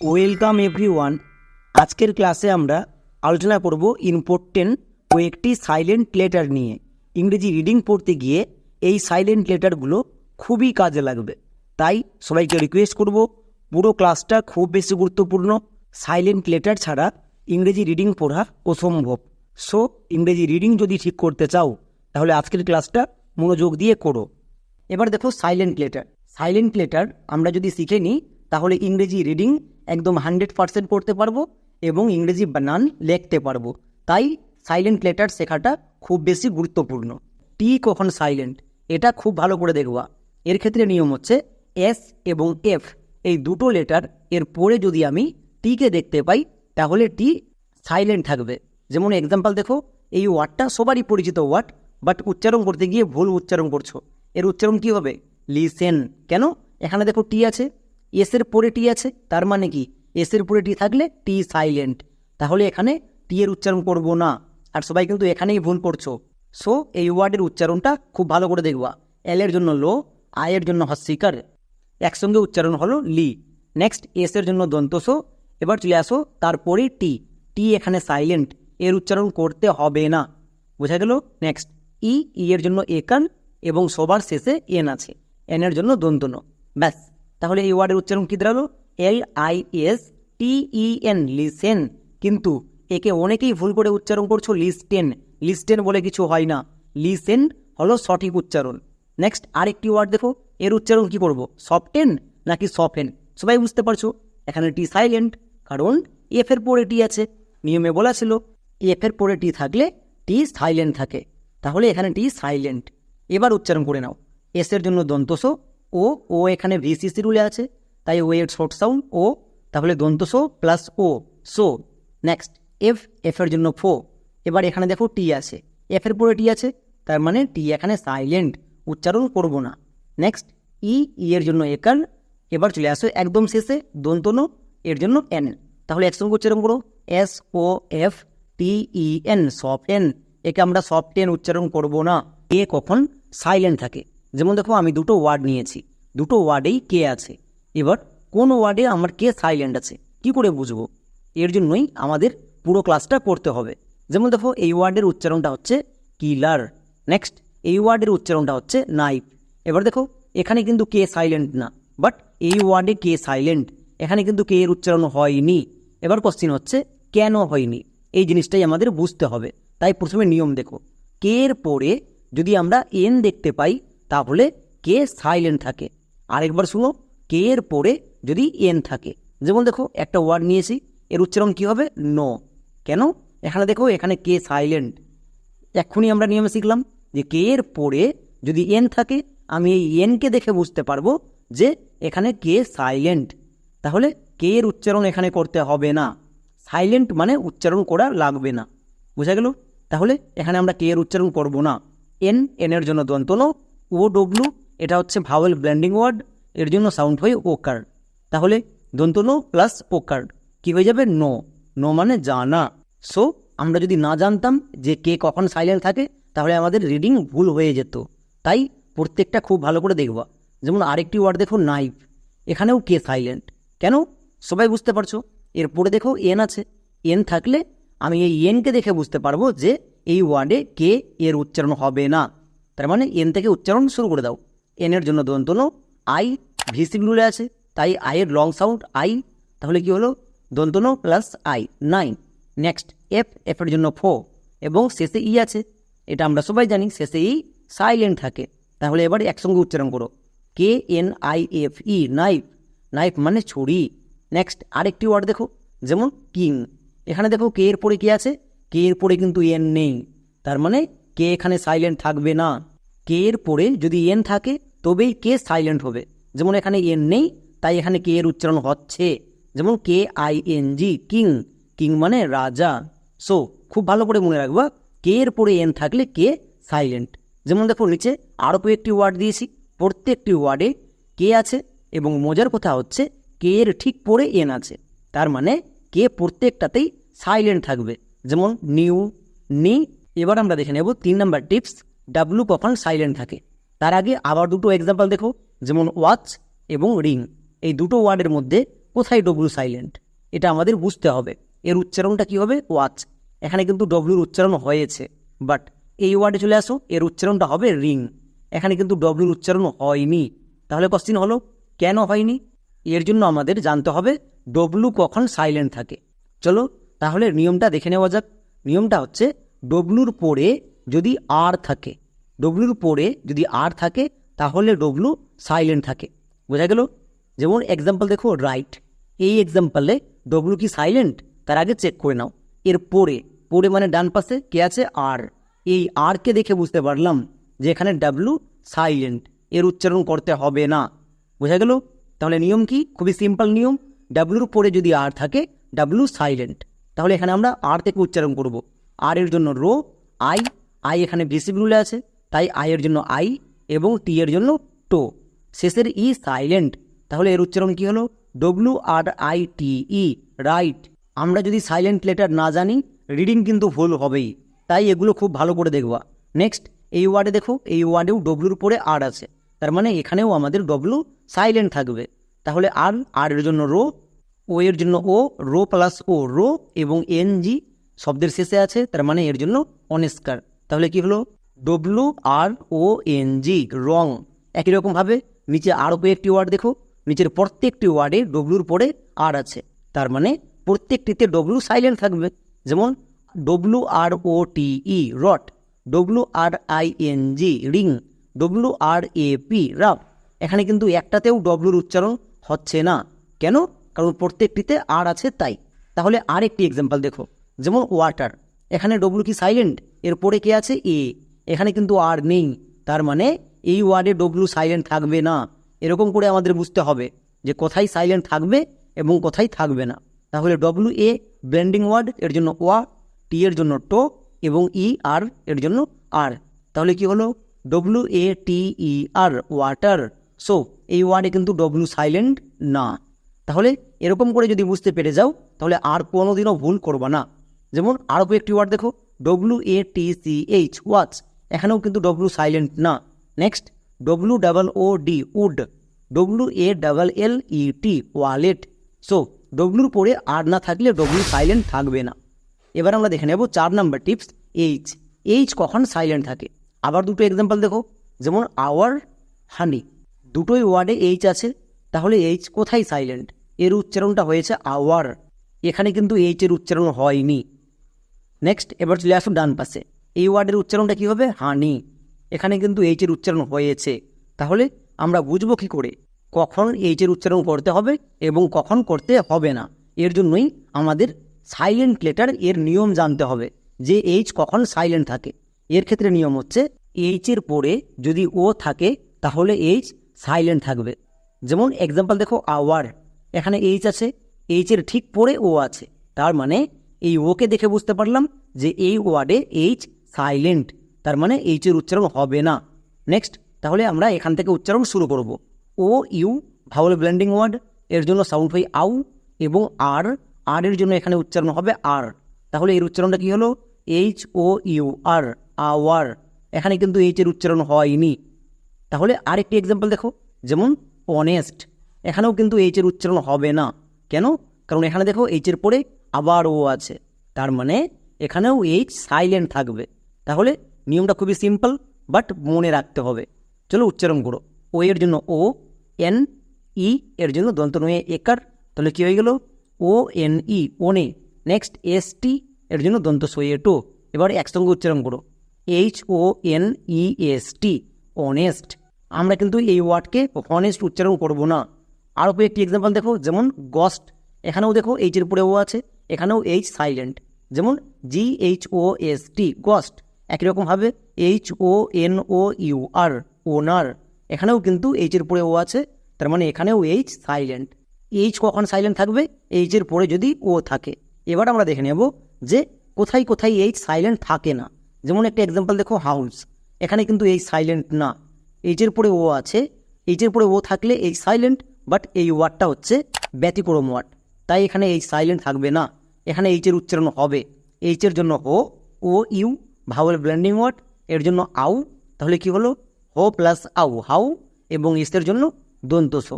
Welcome every one আজকের ক্লাসে আমরা আলোচনা করব ইম্পর্টেন্ট কয়েকটি সাইলেন্ট লেটার নিয়ে। ইংরেজি রিডিং পড়তে গিয়ে এই সাইলেন্ট লেটারগুলো খুবই কাজে লাগবে। তাই সবাইকে রিকোয়েস্ট করব, পুরো ক্লাসটা খুব বেশি গুরুত্বপূর্ণ। সাইলেন্ট লেটার ছাড়া ইংরেজি রিডিং পড়া অসম্ভব। সো ইংরেজি রিডিং যদি ঠিক করতে চাও, তাহলে আজকের ক্লাসটা মনোযোগ দিয়ে করো। এবার দেখো সাইলেন্ট লেটার সাইলেন্ট লেটার আমরা যদি শিখে নিই, তাহলে ইংরেজি রিডিং একদম হান্ড্রেড পার্সেন্ট পড়তে পারব এবং ইংরেজি বানান লিখতে পারব। তাই সাইলেন্ট লেটার শেখাটা খুব বেশি গুরুত্বপূর্ণ। টি কখন সাইলেন্ট এটা খুব ভালো করে দেখবা। এর ক্ষেত্রে নিয়ম হচ্ছে এস এবং এফ এই দুটো লেটার এর পরে যদি আমি টিকে দেখতে পাই, তাহলে টি সাইলেন্ট থাকবে। যেমন এক্সাম্পল দেখো, এই ওয়ার্ডটা সবারই পরিচিত ওয়ার্ড বাট উচ্চারণ করতে গিয়ে ভুল উচ্চারণ করছ। এর উচ্চারণ কি হবে? লিসেন কেন? এখানে দেখো টি আছে। এসের পরে টি আছে, তার মানে কি? এসের পরে টি থাকলে টি সাইলেন্ট তাহলে এখানে টি এর উচ্চারণ করব না, আর সবাই কিন্তু এখানেই ভুল করছ। সো এই ওয়ার্ডের উচ্চারণটা খুব ভালো করে দেখবা। এল এর জন্য লো আয়ের জন্য হস্যিকার একসঙ্গে উচ্চারণ হলো লি। নেক্সট এস এর জন্য দন্তস এবার চলে আসো, তারপরে টি টি এখানে সাইলেন্ট এর উচ্চারণ করতে হবে না। বোঝা গেল? নেক্সট ই ই এর জন্য একান এবং সবার শেষে এন আছে। এন এর জন্য দন্তন ব্যাস। তাহলে এই ওয়ার্ডের উচ্চারণ কী দাঁড়াল? L I S T E N listen কিন্তু একে অনেকেই ভুল করে উচ্চারণ করছ লিস্টেন লিস্টেন বলে কিছু হয় না। লিসেন হলো সঠিক উচ্চারণ। নেক্সট আরেকটি ওয়ার্ড দেখো। এর উচ্চারণ কি করব? সফটেন নাকি সফেন সবাই বুঝতে পারছ? এখানে টি সাইলেন্ট কারণ এফ এর পরে টি আছে। নিয়মে বলা ছিল এফ এর পরে টি থাকলে টি সাইলেন্ট থাকে। তাহলে এখানে টি সাইলেন্ট এবার উচ্চারণ করে নাও। এস এর জন্য দন্তস ও ও এখানে ভিসিসি রুলে আছে, তাই ও এর শর্ট সাউন্ড ও, তাহলে দন্তস plus O so next F F এর জন্য ফো এবার এখানে দেখো টি আছে এফ এর পরে টি আছে, তার মানে টি এখানে সাইলেন্ট উচ্চারণ করব না নেক্সট ই ই এর জন্য একান এবার চলে আসো একদম শেষে দন্তন এর জন্য এন তাহলে একসঙ্গে উচ্চারণ করো S O F T E N soften একে আমরা সফট এন উচ্চারণ করব না এ কখন সাইলেন্ট থাকে, যেমন দেখো আমি দুটো ওয়ার্ড নিয়েছি দুটো ওয়ার্ডেই কে আছে? এবার কোন ওয়ার্ডে আমার কে সাইলেন্ট আছে? কি করে বুঝব? এর জন্যই আমাদের পুরো ক্লাসটা করতে হবে। যেমন দেখো, এই ওয়ার্ডের উচ্চারণটা হচ্ছে কিলার নেক্সট এই ওয়ার্ডের উচ্চারণটা হচ্ছে নাইফ এবার দেখো, এখানে কিন্তু কে সাইলেন্ট না বাট এই ওয়ার্ডে কে সাইলেন্ট এখানে কিন্তু কে এর উচ্চারণ হয়নি। এবার কোশ্চিন হচ্ছে, কেন হয়নি? এই জিনিসটাই আমাদের বুঝতে হবে। তাই প্রথমে নিয়ম দেখো। কে এর পরে যদি আমরা এন দেখতে পাই, তাহলে কে সাইলেন্ট থাকে? আরেকবার শুনো কে এর পরে যদি এন থাকে। যেমন দেখো, একটা ওয়ার্ড নিয়েছি, এর উচ্চারণ কী হবে? নো। কেন? এখানে দেখো, এখানে কে সাইলেন্ট। এক্ষুনি আমরা নিয়মে শিখলাম যে কে এর পরে যদি এন থাকে, আমি এই এনকে দেখে বুঝতে পারব যে এখানে কে সাইলেন্ট। তাহলে কে এর উচ্চারণ এখানে করতে হবে না। সাইলেন্ট মানে উচ্চারণ করা লাগবে না। বোঝা গেল? তাহলে এখানে আমরা কে এর উচ্চারণ করব না। এন, এনের জন্য দন্তন ও ডব্লু এটা হচ্ছে ভাওয়েল ব্ল্যান্ডিং ওয়ার্ড এর জন্য সাউন্ড হয় ওকার তাহলে দন্তন প্লাস ওকার কি হয়ে যাবে? নো নো মানে জানা। সো আমরা যদি না জানতাম যে কে কখন সাইলেন্ট থাকে, তাহলে আমাদের রিডিং ভুল হয়ে যেত। তাই প্রত্যেকটা খুব ভালো করে দেখবা। যেমন আরেকটি ওয়ার্ড দেখো নাইফ এখানেও কে সাইলেন্ট কেন? সবাই বুঝতে পারছ? এরপরে দেখো এন আছে। এন থাকলে আমি এই এনকে দেখে বুঝতে পারব যে এই ওয়ার্ডে কে এর উচ্চারণ হবে না। তার মানে এন থেকে উচ্চারণ শুরু করে দাও। এনের জন্য দন্তন আই ভিসিবলুলে আছে, তাই আইয়ের লং সাউন্ড আই তাহলে কি হলো? দন্তন plus I nine next F এফের জন্য ফো এবং শেষে ই আছে, এটা আমরা সবাই জানি, শেষে ই সাইলেন্ট থাকে। তাহলে এবার একসঙ্গে উচ্চারণ করো। K N I F E knife knife মানে ছুরি। নেক্সট আরেকটি ওয়ার্ড দেখো, যেমন কিং এখানে দেখো কে এর পরে কি আছে? কে এর পরে কিন্তু এন নেই, তার মানে কে এখানে সাইলেন্ট থাকবে না। কে এর পরে যদি এন থাকে, তবেই কে সাইলেন্ট হবে। যেমন এখানে এন নেই, তাই এখানে কে এর উচ্চারণ হচ্ছে। যেমন K I N G, king. King মানে রাজা। সো খুব ভালো করে মনে রাখবা, কে এর পরে এন থাকলে কে সাইলেন্ট যেমন দেখো নিচে, আরও কয়েকটি ওয়ার্ড দিয়েছি। প্রত্যেকটি ওয়ার্ডে কে আছে এবং মজার কথা হচ্ছে, কে এর ঠিক পরে এন আছে। তার মানে কে প্রত্যেকটাতেই সাইলেন্ট থাকবে। যেমন নিউ, নি। এবার আমরা দেখে নেব তিন নম্বর টিপস ডাব্লু কখন সাইলেন্ট থাকে। তার আগে আবার দুটো এক্সাম্পল দেখো, যেমন ওয়াচ এবং রিং এই দুটো ওয়ার্ডের মধ্যে কোথায় ডব্লু সাইলেন্ট এটা আমাদের বুঝতে হবে। এর উচ্চারণটা কি হবে? ওয়াচ এখানে কিন্তু ডব্লুর উচ্চারণ হয়েছে বাট এই ওয়ার্ডে চলে আসো, এর উচ্চারণটা হবে রিং এখানে কিন্তু ডব্লুর উচ্চারণ হয়নি। তাহলে কোশ্চিন হলো, কেন হয়নি? এর জন্য আমাদের জানতে হবে ডব্লু কখন সাইলেন্ট থাকে। চলো, তাহলে নিয়মটা দেখে নেওয়া যাক। নিয়মটা হচ্ছে ডব্লুর পরে যদি আর থাকে ডব্লুর পরে যদি আর থাকে, তাহলে ডব্লু সাইলেন্ট থাকে। বোঝা গেল? যেমন এক্সাম্পল দেখো রাইট এই এক্সাম্পলে ডব্লু কি সাইলেন্ট তার আগে চেক করে নাও। এর পরে পরে মানে ডান পাশে কে আছে? আর এই আরকে দেখে বুঝতে পারলাম যে এখানে ডাব্লু সাইলেন্ট এর উচ্চারণ করতে হবে না। বোঝা গেল? তাহলে নিয়ম কি? খুবই সিম্পল নিয়ম। ডাব্লুর পরে যদি আর থাকে ডাব্লু সাইলেন্ট তাহলে এখানে আমরা আর থেকে উচ্চারণ করব। আর এর জন্য রো আই আই এখানে বেসিক রুলে আছে, তাই আই এর জন্য আই এবং টি এর জন্য টো। শেষের ই সাইলেন্ট তাহলে এর উচ্চারণ কি হলো? W R I T E write আমরা যদি সাইলেন্ট লেটার না জানি রিডিং কিন্তু ভুল হবেই, তাই এগুলো খুব ভালো করে দেখবা। নেক্সট এই ওয়ার্ডে দেখো, এই ওয়ার্ডেও ডব্লুর পরে আর আছে, তার মানে এখানেও আমাদের ডব্লু সাইলেন্ট থাকবে। তাহলে আর আর এর জন্য রো ও এর জন্য ও রো প্লাস ও রো এবং এন জি শব্দের শেষে আছে, তার মানে এর জন্য অনেস্কার। তাহলে কি হলো? W R O N G রং একই রকমভাবে নিচে আরও কয়েকটি ওয়ার্ড দেখো। নিচের প্রত্যেকটি ওয়ার্ডে ডব্লুর পরে আর আছে। তার মানে প্রত্যেকটিতে ডব্লু সাইলেন্ট থাকবে। যেমন W R O T E wrote W R I N G wring W R A P wrap এখানে কিন্তু একটাতেও ডব্লুর উচ্চারণ হচ্ছে না। কেন? কারণ প্রত্যেকটিতে আর আছে তাই। তাহলে আর একটি এক্সাম্পল দেখো। যেমন ওয়াটার এখানে ডব্লু কি সাইলেন্ট এরপরে কে আছে? এ। এখানে কিন্তু আর নেই। তার মানে এই ওয়ার্ডে ডব্লু সাইলেন্ট থাকবে না। এরকম করে আমাদের বুঝতে হবে যে কোথায় সাইলেন্ট থাকবে এবং কোথায় থাকবে না। তাহলে ডব্লু এ ব্লেন্ডিং ওয়ার্ড এর জন্য ওয়া টি এর জন্য টো এবং ই আর এর জন্য আর তাহলে কি হলো? W A T E R water so এই ওয়ার্ডে কিন্তু ডব্লু সাইলেন্ট না। তাহলে এরকম করে যদি বুঝতে পেরে যাও, তাহলে আর কোনোদিনও ভুল করবা না। যেমন আরও একটি ওয়ার্ড দেখো। W A T C H watch এখানেও কিন্তু ডব্লু সাইলেন্ট না। Next W double O D wood W A double L E T wallet so ডব্লুর পরে আর না থাকলে ডব্লু সাইলেন্ট থাকবে না। এবার আমরা দেখে নেব চার নাম্বার টিপস এইচ এইচ কখন সাইলেন্ট থাকে? আবার দুটো এক্সাম্পল দেখো, যেমন আওয়ার হানি দুটোই ওয়ার্ডে এইচ আছে, তাহলে এইচ কোথায় সাইলেন্ট এর উচ্চারণটা হয়েছে আওয়ার এখানে কিন্তু এইচ এর উচ্চারণ হয়নি। নেক্সট এবার চলে আসুন ডান পাশে। এই ওয়ার্ডের উচ্চারণটা কী হবে? হানি। এখানে কিন্তু এইচের উচ্চারণ হয়েছে। তাহলে আমরা বুঝব কী করে? কখন এইচের উচ্চারণ করতে হবে এবং কখন করতে হবে না? এর জন্যই আমাদের সাইলেন্ট লেটার এর নিয়ম জানতে হবে যে এইচ কখন সাইলেন্ট থাকে। এর ক্ষেত্রে নিয়ম হচ্ছে এইচের পরে যদি ও থাকে, তাহলে এইচ সাইলেন্ট থাকবে। যেমন এক্সাম্পল দেখো আওয়ার এখানে এইচ আছে। এইচের ঠিক পরে ও আছে। তার মানে এই ওকে দেখে বুঝতে পারলাম যে এই ওয়ার্ডে এইচ সাইলেন্ট তার মানে এইচের উচ্চারণ হবে না। নেক্সট তাহলে আমরা এখান থেকে উচ্চারণ শুরু করব। O U vowel blending word এর জন্য সাউন্ড হয় আউ এবং আর আর এর জন্য এখানে উচ্চারণ হবে আর তাহলে এর উচ্চারণটা কি হলো? H O U R hour এখানে কিন্তু এইচের উচ্চারণ হয়নি। তাহলে আরেকটি এক্সাম্পল দেখো, যেমন অনেস্ট এখানেও কিন্তু এইচের উচ্চারণ হবে না। কেন? কারণ এখানে দেখো এইচের পরে আবার ও আছে। তার মানে এখানেও এইচ সাইলেন্ট থাকবে। তাহলে নিয়মটা খুবই সিম্পল বাট মনে রাখতে হবে। চলো উচ্চারণ করো। ও এর জন্য ও এন ই এর জন্য দন্ত নয়ে একার। তাহলে কী হয়ে গেল? ও এন ই ওনে নেক্সট এস টি এর জন্য দন্ত সইয়ে টো। এবার একসঙ্গে উচ্চারণ করো। H O N E S T honest আমরা কিন্তু এই ওয়ার্ডকে অনেস্ট উচ্চারণ করব না। আরও কয়েকটি এক্সাম্পল দেখো, যেমন গস্ট এখানেও দেখো এইচের উপরে ও আছে। এখানেও এইচ সাইলেন্ট যেমন G H O S T ghost একই রকমভাবে H O N O U R honour এখানেও কিন্তু এইচের পরে ও আছে, তার মানে এখানেও এইচ সাইলেন্ট এইচ কখন সাইলেন্ট থাকবে? এইচের পরে যদি ও থাকে। এবার আমরা দেখে নেব যে কোথায় কোথায় এইচ সাইলেন্ট থাকে না। যেমন একটা এক্সাম্পল দেখো হাউস এখানে কিন্তু এই সাইলেন্ট না। এইচের পরে ও আছে। এইচের পরে ও থাকলে এই সাইলেন্ট বাট এই ওয়ার্ডটা হচ্ছে ব্যতিক্রম ওয়ার্ড তাই এখানে এই সাইলেন্ট থাকবে না। এখানে এইচের উচ্চারণ হবে। এইচের জন্য হো O U vowel blending word এর জন্য আউ তাহলে কি হলো? হো প্লাস আউ হাউ এবং ইসের জন্য দন্তস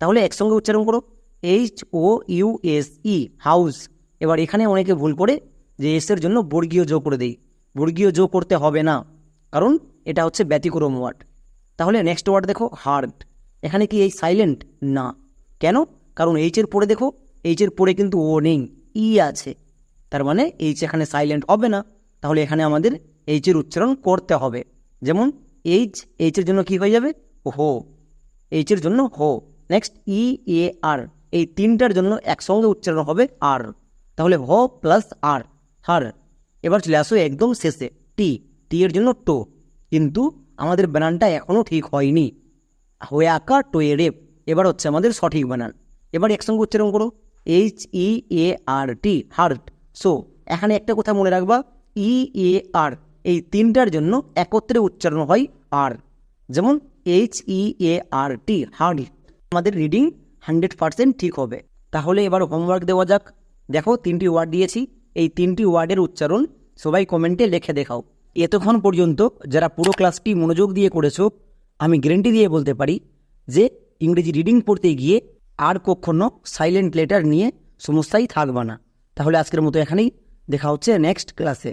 তাহলে একসঙ্গে উচ্চারণ করো। H O U S E house এবার এখানে অনেকে ভুল করে যে এসের জন্য বর্গীয় যোগ করে দেই। বর্গীয় যোগ করতে হবে না, কারণ এটা হচ্ছে ব্যতিক্রম ওয়ার্ড তাহলে নেক্সট ওয়ার্ড দেখো হার্ট এখানে কি এই সাইলেন্ট না। কেন? কারণ এইচের পরে দেখো এইচের পরে কিন্তু ও নেই ই আছে। তার মানে এইচ এখানে সাইলেন্ট হবে না। তাহলে এখানে আমাদের এইচের উচ্চারণ করতে হবে। যেমন এইচ এইচের জন্য কি হয়ে যাবে? হো এইচের জন্য হো নেক্সট ই এ আর এই তিনটার জন্য একসঙ্গে উচ্চারণ হবে আর তাহলে হ প্লাস আর হার এবার চলে আসো একদম শেষে। টি টি এর জন্য টো কিন্তু আমাদের বানানটা এখনও ঠিক হয়নি। হয়ে আঁকা টোয়ে রেপ এবার হচ্ছে আমাদের সঠিক বানান। এবার একসঙ্গে উচ্চারণ করো। H E A R T heart so এখানে একটা কথা মনে রাখবা ই এ আর এই তিনটার জন্য একত্রে উচ্চারণ হয় আর যেমন H E A R T heart আমাদের রিডিং হান্ড্রেড পার্সেন্ট ঠিক হবে। তাহলে এবার হোমওয়ার্ক দেওয়া যাক। দেখো, তিনটি ওয়ার্ড দিয়েছি। এই তিনটি ওয়ার্ডের উচ্চারণ সবাই কমেন্টে লিখে দেখাও। এতক্ষণ পর্যন্ত যারা পুরো ক্লাসটি মনোযোগ দিয়ে করেছ, আমি গ্যারেন্টি দিয়ে বলতে পারি যে ইংরেজি রিডিং পড়তে গিয়ে আর কখনো সাইলেন্ট লেটার নিয়ে সমস্যাই থাকবে না। তাহলে আজকের মতো এখানেই। দেখা হচ্ছে নেক্সট ক্লাসে